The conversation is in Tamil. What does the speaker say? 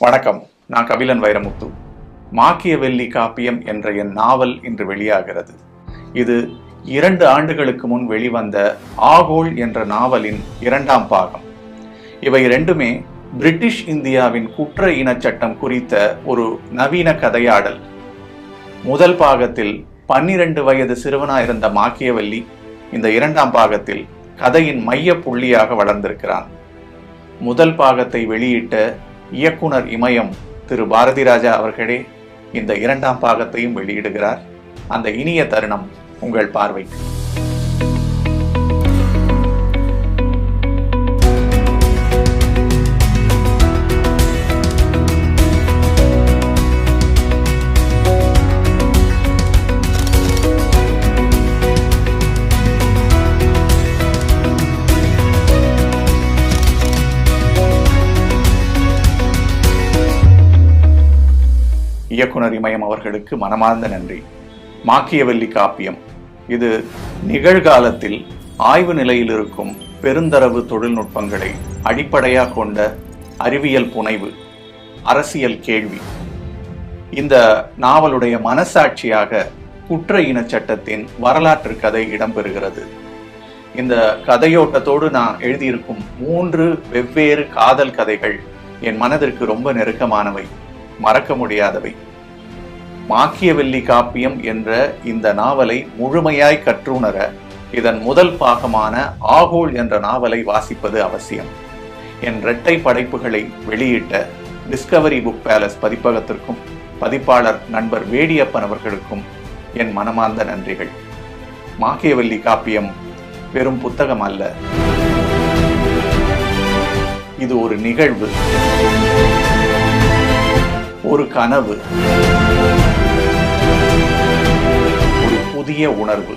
வணக்கம். நான் கபிலன் வைரமுத்து. மாக்கியவெல்லி காப்பியம் என்ற என் நாவல் இன்று வெளியாகிறது. இது இரண்டு ஆண்டுகளுக்கு முன் வெளிவந்த ஆகோல் என்ற நாவலின் இரண்டாம் பாகம். இவை இரண்டுமே பிரிட்டிஷ் இந்தியாவின் குற்ற இனச்சட்டம் குறித்த ஒரு நவீன கதையாடல். முதல் பாகத்தில் பன்னிரண்டு வயது சிறுவனாயிருந்த மாக்கியவல்லி இந்த இரண்டாம் பாகத்தில் கதையின் மைய புள்ளியாக வளர்ந்திருக்கிறான். முதல் பாகத்தை வெளியிட்ட இயக்குனர் இமயம் திரு பாரதி ராஜா அவர்களே இந்த இரண்டாம் பாகத்தையும் வெளியிடுகிறார். அந்த இனிய தருணம் உங்கள் பார்வைக்கு இயக்குனர் இமயம் அவர்களுக்கு மனமார்ந்த நன்றி. மாக்கியவல்லி காப்பியம். இது நிகழ்காலத்தில் ஆய்வு நிலையில் இருக்கும் பெருந்தரவு தொழில்நுட்பங்களை அடிப்படையாக கொண்ட அறிவியல் புனைவு அரசியல் கேள்வி. இந்த நாவலுடைய மனசாட்சியாக குற்ற இன சட்டத்தின் வரலாற்று கதை இடம்பெறுகிறது. இந்த கதையோட்டத்தோடு நான் எழுதியிருக்கும் மூன்று வெவ்வேறு காதல் கதைகள் என் மனதிற்கு ரொம்ப நெருக்கமானவை. மறக்க முடியாதவை. மாக்கியவெல்லி காப்பியம் என்ற இந்த நாவலை முழுமையாய் கற்றுணர இதன் முதல் பாகமான ஆகோல் என்ற நாவலை வாசிப்பது அவசியம் என் இரட்டை படைப்புகளை வெளியிட்ட டிஸ்கவரி புக் பேலஸ் பதிப்பகத்திற்கும் பதிப்பாளர் நண்பர் வேடியப்பன் அவர்களுக்கும் என் மனமார்ந்த நன்றிகள். மாக்கியவெல்லி காப்பியம் வெறும் புத்தகம் அல்ல. இது ஒரு நிகழ்வு. ஒரு கனவு. ஒரு புதிய உணர்வு.